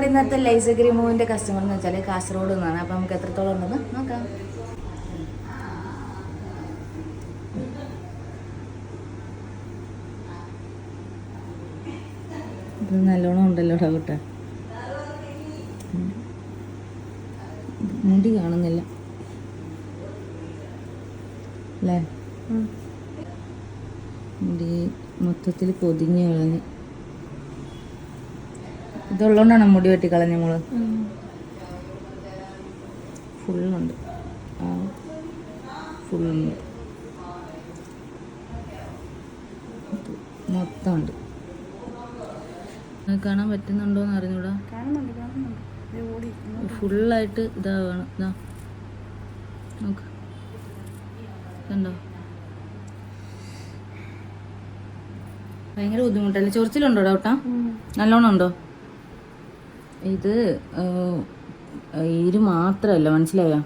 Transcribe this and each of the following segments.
നമ്മുടെ ഇന്നത്തെ ലൈസക് റിമൂവിന്റെ കസ്റ്റമർ എന്ന് വെച്ചാൽ കാസർഗോഡ് നിന്നാണ്. അപ്പോൾ നമുക്ക് എത്രത്തോളം ഉണ്ടെന്ന് നോക്കാം. ഇത് നല്ലോണം ഉണ്ടല്ലോ ഡൗട്ട് മുടി കാണുന്നില്ല. അല്ലേ? മുടി മൊത്തത്തിൽ പൊതിഞ്ഞ് കളഞ്ഞ്. ഇതുള്ളതുകൊണ്ടാണ് മുടി വെട്ടി കളഞ്ഞ നമ്മൾ ഫുള്ളുണ്ട്. ഫുള്ളുണ്ട്. മൊത്തമുണ്ട്. കാണാൻ പറ്റുന്നുണ്ടോ എന്ന് അറിഞ്ഞൂടാ? ഫുള്ളായിട്ട് ഇതാവാണ് ഇതാ നോക്ക്. കണ്ടോ? ഭയങ്കര ബുദ്ധിമുട്ടല്ലേ? ചൊറിച്ചിലുണ്ടോ ഡൗട്ടാ? നല്ലോണം ഉണ്ടോ? ഇത് ഈര് മാത്രമല്ല മനസ്സിലായോ?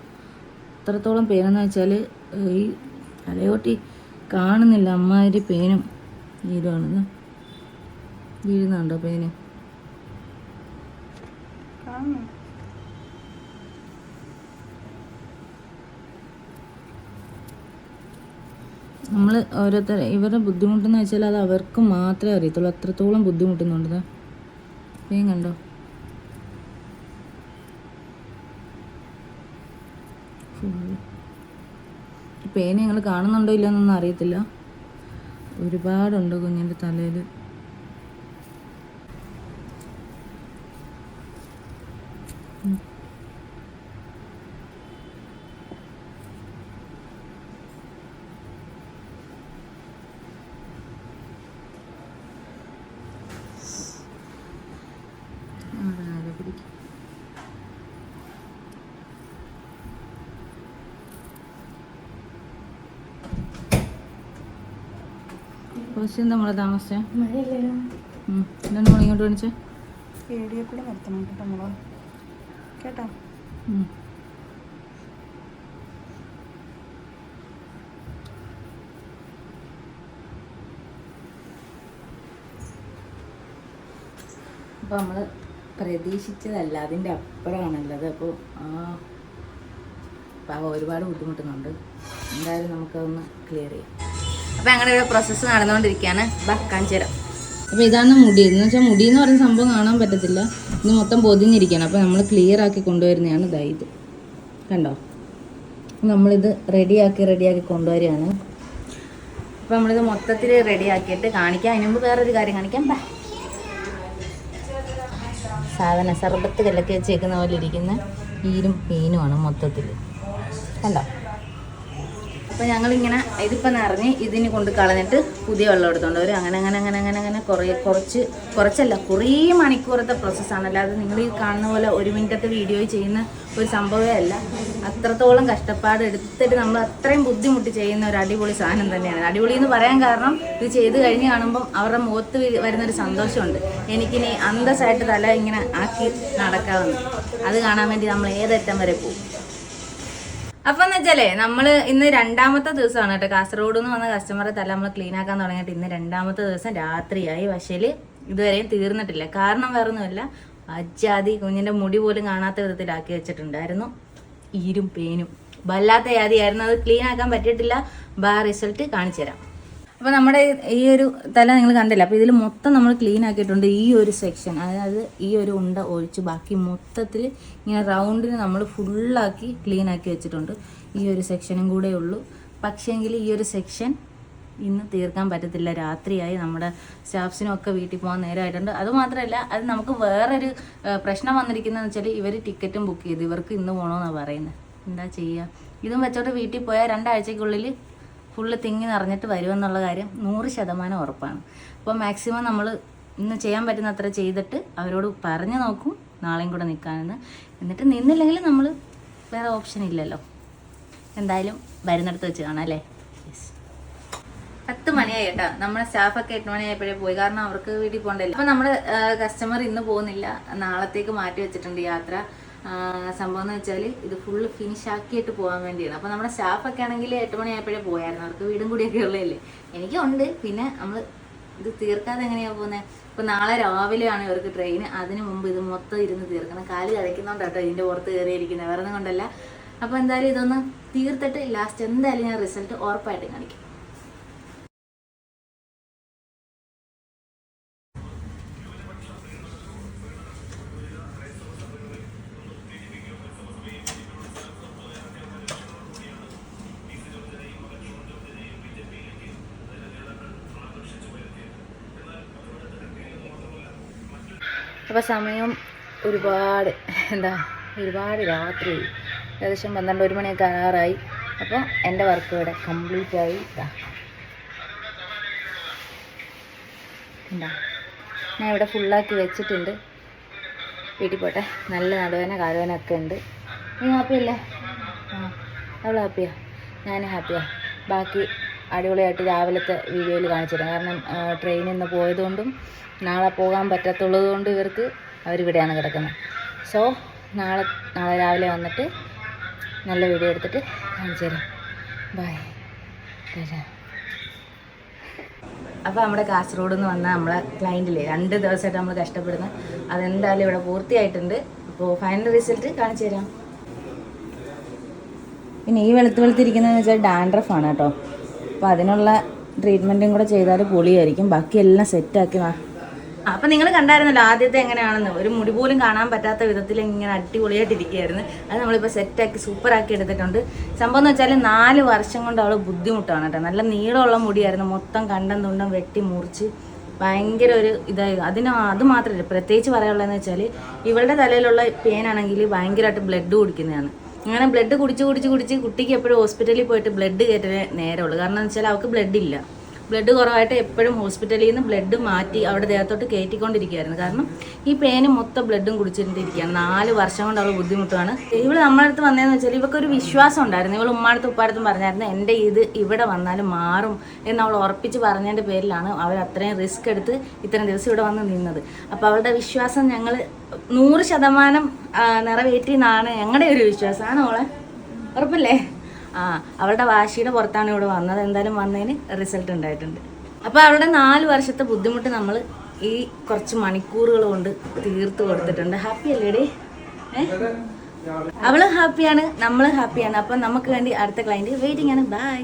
അത്രത്തോളം പേരെന്ന് വെച്ചാൽ ഈ തലയോട്ടി കാണുന്നില്ല അമ്മാതിരി പേനും ഈരുമാണ് വീഴുന്നുണ്ടോ പേന് നമ്മൾ ഓരോരുത്തർ ഇവരുടെ ബുദ്ധിമുട്ടെന്ന് വെച്ചാൽ അത് അവർക്ക് മാത്രമേ അറിയത്തുള്ളൂ. അത്രത്തോളം ബുദ്ധിമുട്ടുന്നുണ്ട്. പേൻ കണ്ടോ ഫുള്ള്. പേന ഞങ്ങൾ കാണുന്നുണ്ടോ ഇല്ലെന്നൊന്നും അറിയത്തില്ല. ഒരുപാടുണ്ട് കുഞ്ഞിന്റെ തലയിൽ പിടിക്കും കുറച്ച് നമ്മൾ നമ്മളെ താമസിച്ചേ. മഴയല്ലേ എന്താണ് മോളെ ഇങ്ങോട്ട് കാണിച്ചേ? ഏടിയെ കൂടെ നിർത്തണം കേട്ടോ? മോളോ കേട്ടോ. അപ്പോൾ നമ്മൾ പ്രതീക്ഷിച്ചതല്ല അതിന്റെ അപ്പുറമാണുള്ളത്. അപ്പോൾ ആ ഒരുപാട് ബുദ്ധിമുട്ടുന്നുണ്ട്. എന്തായാലും നമുക്കതൊന്ന് ക്ലിയർ ചെയ്യാം. അപ്പോൾ അങ്ങനെ ഒരു പ്രോസസ്സ് നടന്നുകൊണ്ടിരിക്കുകയാണ്. ബക്കാഞ്ചേരം അപ്പോൾ ഇതാണ് മുടി. എന്ന് വെച്ചാൽ മുടി എന്ന് പറയുന്ന സംഭവം കാണാൻ പറ്റത്തില്ല. ഇത് മൊത്തം പൊതിഞ്ഞിരിക്കുകയാണ്. അപ്പോൾ നമ്മൾ ക്ലിയർ ആക്കി കൊണ്ടുവരുന്നതാണ് ഇതാ ഇത്. കണ്ടോ? നമ്മളിത് റെഡിയാക്കി റെഡിയാക്കി കൊണ്ടുവരികയാണ്. അപ്പോൾ നമ്മളിത് മൊത്തത്തിൽ റെഡിയാക്കിയിട്ട് കാണിക്കാം. അതിന് മുമ്പ് വേറൊരു കാര്യം കാണിക്കാം. ബാ. സാധന സർബത്ത് കല്ലൊക്കെ വെച്ചേക്കുന്ന പോലെ ഇരിക്കുന്ന ഈരും മീനുമാണ് മൊത്തത്തിൽ കണ്ടോ? അപ്പോൾ ഞങ്ങളിങ്ങനെ ഇതിപ്പോൾ നിറഞ്ഞ് ഇതിന് കൊണ്ട് കളഞ്ഞിട്ട് പുതിയ വെള്ളം എടുത്തോണ്ട് വരും. അങ്ങനെ അങ്ങനെ അങ്ങനെ അങ്ങനെ അങ്ങനെ കുറേ കുറച്ച് കുറച്ചല്ല കുറേ മണിക്കൂറത്തെ പ്രോസസ്സാണ് അല്ലാതെ നിങ്ങൾ ഈ കാണുന്ന പോലെ ഒരു മിനിറ്റത്തെ വീഡിയോ ചെയ്യുന്ന ഒരു സംഭവമേ അല്ല. അത്രത്തോളം കഷ്ടപ്പാട് എടുത്തിട്ട് നമ്മൾ അത്രയും ബുദ്ധിമുട്ട് ചെയ്യുന്ന ഒരു അടിപൊളി സാധനം തന്നെയാണ്. അടിപൊളി എന്ന് പറയാൻ കാരണം ഇത് ചെയ്ത് കഴിഞ്ഞ് കാണുമ്പം അവരുടെ മുഖത്ത് വരുന്നൊരു സന്തോഷമുണ്ട്. എനിക്കിനി അന്തസ്സായിട്ട് തല ഇങ്ങനെ ആക്കി നടക്കാവുന്നു. അത് കാണാൻ വേണ്ടി നമ്മൾ ഏതറ്റം വരെ പോകും. അപ്പൊ എന്ന് വെച്ചാലേ നമ്മൾ ഇന്ന് രണ്ടാമത്തെ ദിവസമാണ് കേട്ടോ. കാസർഗോഡ് നിന്ന് വന്ന കസ്റ്റമറെ തല നമ്മൾ ക്ലീൻ ആക്കാൻ തുടങ്ങിയിട്ട് ഇന്ന് രണ്ടാമത്തെ ദിവസം രാത്രിയായി. പക്ഷേ ഇതുവരെയും തീർന്നിട്ടില്ല. കാരണം വേറെ ഒന്നുമല്ല അജാതി കുഞ്ഞിന്റെ മുടി പോലും കാണാത്ത വിധത്തിലാക്കി വെച്ചിട്ടുണ്ടായിരുന്നു. ഈരും പേനും. വല്ലാത്ത യാതിയായിരുന്നു അത് ക്ലീൻ ആക്കാൻ പറ്റിയിട്ടില്ല. ബാ റിസൾട്ട് കാണിച്ചു തരാം അപ്പോൾ നമ്മുടെ ഈ ഒരു തല നിങ്ങൾ കണ്ടില്ല? അപ്പോൾ ഇതിൽ മൊത്തം നമ്മൾ ക്ലീൻ ആക്കിയിട്ടുണ്ട് ഈ ഒരു സെക്ഷൻ അതായത് ഈ ഒരു ഉണ്ട ഒഴിച്ച് ബാക്കി മൊത്തത്തിൽ ഇങ്ങനെ റൗണ്ടിന് നമ്മൾ ഫുള്ളാക്കി ക്ലീൻ ആക്കി വെച്ചിട്ടുണ്ട്. ഈ ഒരു സെക്ഷനും കൂടെ ഉള്ളൂ. പക്ഷേങ്കിൽ ഈ ഒരു സെക്ഷൻ ഇന്ന് തീർക്കാൻ പറ്റത്തില്ല. രാത്രിയായി നമ്മുടെ സ്റ്റാഫ്സിനൊക്കെ വീട്ടിൽ പോകാൻ നേരമായിട്ടുണ്ട് അതുമാത്രമല്ല അത് നമുക്ക് വേറൊരു പ്രശ്നം വന്നിരിക്കുന്നതെന്ന് വെച്ചാൽ ഇവർ ടിക്കറ്റും ബുക്ക് ചെയ്തു. ഇവർക്ക് ഇന്ന് പോകണമെന്നാണ് പറയുന്നത് എന്താ ചെയ്യുക ഇതും വെച്ചോട്ട് വീട്ടിൽ പോയാൽ രണ്ടാഴ്ചക്കുള്ളിൽ ഫുള്ള് തിങ്ങി നിറഞ്ഞിട്ട് വരുമെന്നുള്ള കാര്യം നൂറ് ശതമാനം ഉറപ്പാണ്. അപ്പോൾ മാക്സിമം നമ്മൾ ഇന്ന് ചെയ്യാൻ പറ്റുന്ന അത്ര ചെയ്തിട്ട് അവരോട് പറഞ്ഞു നോക്കും നാളെയും കൂടെ നിൽക്കാനെന്ന് എന്നിട്ട് നിന്നില്ലെങ്കിൽ നമ്മൾ വേറെ ഓപ്ഷൻ ഇല്ലല്ലോ. എന്തായാലും വരുന്നിടത്ത് വെച്ച് കാണാം അല്ലേ? പത്ത് മണിയായി കേട്ടോ. നമ്മുടെ സ്റ്റാഫൊക്കെ എട്ട് മണിയായപ്പോഴേ പോയി. കാരണം അവർക്ക് വീട്ടിൽ പോകണ്ടല്ലോ അപ്പം നമ്മുടെ കസ്റ്റമർ ഇന്ന് പോകുന്നില്ല. നാളത്തേക്ക് മാറ്റി വെച്ചിട്ടുണ്ട് യാത്ര. സംഭവം എന്ന് വെച്ചാൽ ഇത് ഫുള്ള് ഫിനിഷ് ആക്കിയിട്ട് പോകാൻ വേണ്ടിയാണ്. അപ്പോൾ നമ്മുടെ സ്റ്റാഫൊക്കെ ആണെങ്കിൽ എട്ട് മണിയായപ്പോഴേ പോയായിരുന്നു. അവർക്ക് വീടും കൂടിയൊക്കെ ഉള്ളതല്ലേ? എനിക്കുണ്ട്. പിന്നെ നമ്മൾ ഇത് തീർക്കാതെ എങ്ങനെയാണ് പോകുന്നത് ഇപ്പം നാളെ രാവിലെയാണ് ഇവർക്ക് ട്രെയിൻ അതിന് മുമ്പ് ഇത് മൊത്തം ഇരുന്ന് തീർക്കണം. കാൽ കഴിക്കുന്നോണ്ടാട്ടോ ഇതിന്റെ പുറത്ത് കയറിയിരിക്കുന്നത്. വേറെ കൊണ്ടല്ല. അപ്പോൾ എന്തായാലും ഇതൊന്ന് തീർത്തിട്ട് ലാസ്റ്റ് എന്തായാലും ഞാൻ റിസൾട്ട് ഉറപ്പായിട്ടും കാണിക്കും. അപ്പോൾ സമയം ഒരുപാട് എന്താ ഒരുപാട് രാത്രി. ഏകദേശം പന്ത്രണ്ട് ഒരു മണിയൊക്കെ ആറായി അപ്പോൾ എന്റെ വർക്ക് ഇവിടെ കംപ്ലീറ്റ് ആയി. ഇതാ ഞാൻ ഇവിടെ ഫുള്ളാക്കി വെച്ചിട്ടുണ്ട്. വീട്ടിൽ പോട്ടെ. നല്ല നടുവേന കാലുവേന ഒക്കെ ഉണ്ട്. നീ ഹാപ്പിയല്ലേ ആ അവൾ ഹാപ്പിയാ ഞാൻ ഹാപ്പിയാ ബാക്കി അടിപൊളിയായിട്ട് രാവിലത്തെ വീഡിയോയിൽ കാണിച്ചു തരാം. കാരണം ട്രെയിനിൽ നിന്ന് പോയതുകൊണ്ടും നാളെ പോകാൻ പറ്റത്തുള്ളത് കൊണ്ട് ഇവർക്ക് അവരിവിടെയാണ് കിടക്കുന്നത്. സോ നാളെ നാളെ രാവിലെ വന്നിട്ട് നല്ല വീഡിയോ എടുത്തിട്ട് കാണിച്ചു തരാം. ബൈ തരാം അപ്പോൾ നമ്മുടെ കാസർഗോഡ് നിന്ന് വന്ന നമ്മളെ ക്ലയന്റില്ലേ രണ്ട് ദിവസമായിട്ട് നമ്മൾ കഷ്ടപ്പെടുന്നത് അതെന്തായാലും ഇവിടെ പൂർത്തിയായിട്ടുണ്ട്. അപ്പോൾ ഫൈനൽ റിസൾട്ട് കാണിച്ചു തരാം. പിന്നെ ഈ വെളുത്ത് വെളുത്തിരിക്കുന്നതെന്ന് വെച്ചാൽ ഡാൻഡ്രഫാണ് കേട്ടോ. അപ്പോൾ അതിനുള്ള ട്രീറ്റ്മെന്റും കൂടെ ചെയ്താൽ പൊളിയായിരിക്കും. ബാക്കിയെല്ലാം സെറ്റാക്കി അപ്പം നിങ്ങൾ കണ്ടായിരുന്നല്ലോ ആദ്യത്തെ എങ്ങനെയാണെന്ന്? ഒരു മുടി പോലും കാണാൻ പറ്റാത്ത വിധത്തിൽ ഇങ്ങനെ അടിപൊളിയായിട്ട് ഇരിക്കുകയായിരുന്നു അത് നമ്മളിപ്പോൾ സെറ്റാക്കി സൂപ്പറാക്കി എടുത്തിട്ടുണ്ട്. സംഭവം എന്ന് വെച്ചാൽ നാല് വർഷം കൊണ്ട് അവൾ ബുദ്ധിമുട്ടാണ് കേട്ടോ. നല്ല നീളമുള്ള മുടിയായിരുന്നു. മൊത്തം കണ്ടം തുണ്ടം വെട്ടി മുറിച്ച് ഭയങ്കര ഒരു ഇതായി. അതിന് അത് മാത്രമല്ല പ്രത്യേകിച്ച് പറയാനുള്ളതെന്ന് വെച്ചാൽ ഇവളുടെ തലയിലുള്ള പെയിനാണെങ്കിൽ ഭയങ്കരമായിട്ട് ബ്ലഡ് കുടിക്കുന്നതാണ്. അങ്ങനെ ബ്ലഡ് കുടിച്ച് കുടിച്ച് കുടിച്ച് കുട്ടിക്ക് എപ്പോഴും ഹോസ്പിറ്റലിൽ പോയിട്ട് ബ്ലഡ് കയറ്റേ നേരമുള്ളൂ. കാരണം എന്ന് വെച്ചാൽ അവൾക്ക് ബ്ലഡ് ഇല്ല. ബ്ലഡ് കുറവായിട്ട് എപ്പോഴും ഹോസ്പിറ്റലിൽ നിന്ന് ബ്ലഡ് മാറ്റി അവിടെ ദേഹത്തോട്ട് കയറ്റിക്കൊണ്ടിരിക്കുകയായിരുന്നു. കാരണം ഈ പേന് മൊത്തം ബ്ലഡും കുടിച്ചിട്ടിരിക്കുകയാണ്. നാല് വർഷം കൊണ്ട് അവൾ ബുദ്ധിമുട്ടാണ് ഇവൾ നമ്മളെ അടുത്ത് വന്നതെന്ന് വെച്ചാൽ ഇവക്കൊരു വിശ്വാസം ഉണ്ടായിരുന്നു. ഇവൾ ഉമ്മാടത്തും ഉപ്പാടത്തും പറഞ്ഞായിരുന്നു എന്റെ ഇത് ഇവിടെ വന്നാലും മാറും എന്ന് അവൾ ഉറപ്പിച്ച് പറഞ്ഞതിന്റെ പേരിലാണ് അവർ അത്രയും റിസ്ക് എടുത്ത് ഇത്രയും ദിവസം ഇവിടെ വന്ന് നിന്നത്. അപ്പോൾ അവളുടെ വിശ്വാസം ഞങ്ങൾ നൂറ് ശതമാനം നിറവേറ്റി എന്നാണ് ഞങ്ങളുടെ ഒരു വിശ്വാസമാണ് അവളെ ഉറപ്പല്ലേ? ആ അവരുടെ വാശിയുടെ പുറത്താണ് ഇവിടെ വന്നത്. എന്തായാലും വന്നതിന് റിസൾട്ട് ഉണ്ടായിട്ടുണ്ട്. അപ്പോൾ അവരുടെ നാല് വർഷത്തെ ബുദ്ധിമുട്ട് നമ്മൾ ഈ കുറച്ച് മണിക്കൂറുകൾ കൊണ്ട് തീർത്ത് കൊടുത്തിട്ടുണ്ട്. ഹാപ്പി അല്ലേടി? അവൾ ഹാപ്പിയാണ് നമ്മൾ ഹാപ്പിയാണ് അപ്പം നമുക്ക് വേണ്ടി അടുത്ത ക്ലയന്റ് വെയിറ്റിംഗ് ആണ്. ബൈ